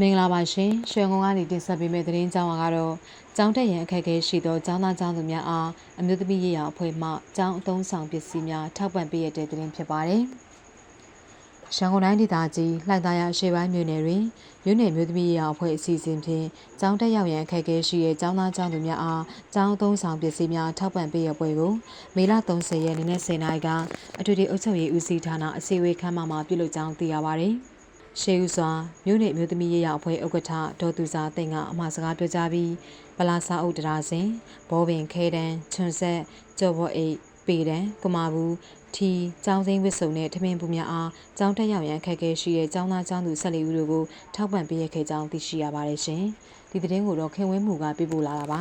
မင်္ဂလာပါရှင်ရွှေကုန်းကနေတင်ဆက်ပေးမယ့်သတင်းကြောင်းကတော့ကျောင်းတက်ရန်အခက်အခဲရှိသောကျောင်းသားကျောင်းသူများအားအမျိုးသမီးရေးရာအဖွဲ့မှကျောင်းအသုံးဆောင်ပစ္စည်းများထောက်ပံ့ပေးရတဲ့သတင်းဖြစ်ပါတယ်။ရန်ကုန်တိုင်းဒေသကြီးလှိုင်သာယာရှေ့ပိုင်းမြို့နယ်တွင်မြို့နယ်မျိုးသမီးရေးရာအဖွဲ့အစည်းအစဉ်ဖြင့်ကျောင်းတက်ရောက်ရန်အခက်အခဲရှိတဲ့ကျောင်းသားကျောင်းသူများအားကျောင်းအသုံးဆောင်ပစ္စည်းများထောက်ပံ့ပေးရပွဲကိုမေလ30ရက်နေ့နဲ့10နာရီကအထွေထွေအုပ်ချုပ်ရေးဦးစီးဌာနအစည်းအဝေးခန်းမမှာပြုလုပ်ကြောင်းသိရပါတယ်။ ရှေးဦးစွာမြို့နယ်မြို့သမီးရေးရအဖွဲ့ဥက္ကဋ္ဌဒေါ်သူစာသိန်းကအမှာစကားပြောကြားပြီးဗလာစာအုပ်တရားစင်ဘောပင်ခဲတန်းချွန်ဆက်ကြော်ဘောအိတ်ပေတန်းကမာဘူးထီကျောင်းစိမ်းဝစ်စုံနဲ့ထမင်းပူများအားကျောင်းတက်ရောက်ရန်ခက်ခဲရှိတဲ့ကျောင်းသားကျောင်းသူ14ဦးတို့ကိုထောက်ပံ့ပေးရခဲ့ကြောင်းသိရှိရပါတယ်ရှင်ဒီသတင်းကိုတော့ခင်ဝင်းမှုကပြပို့လာတာပါ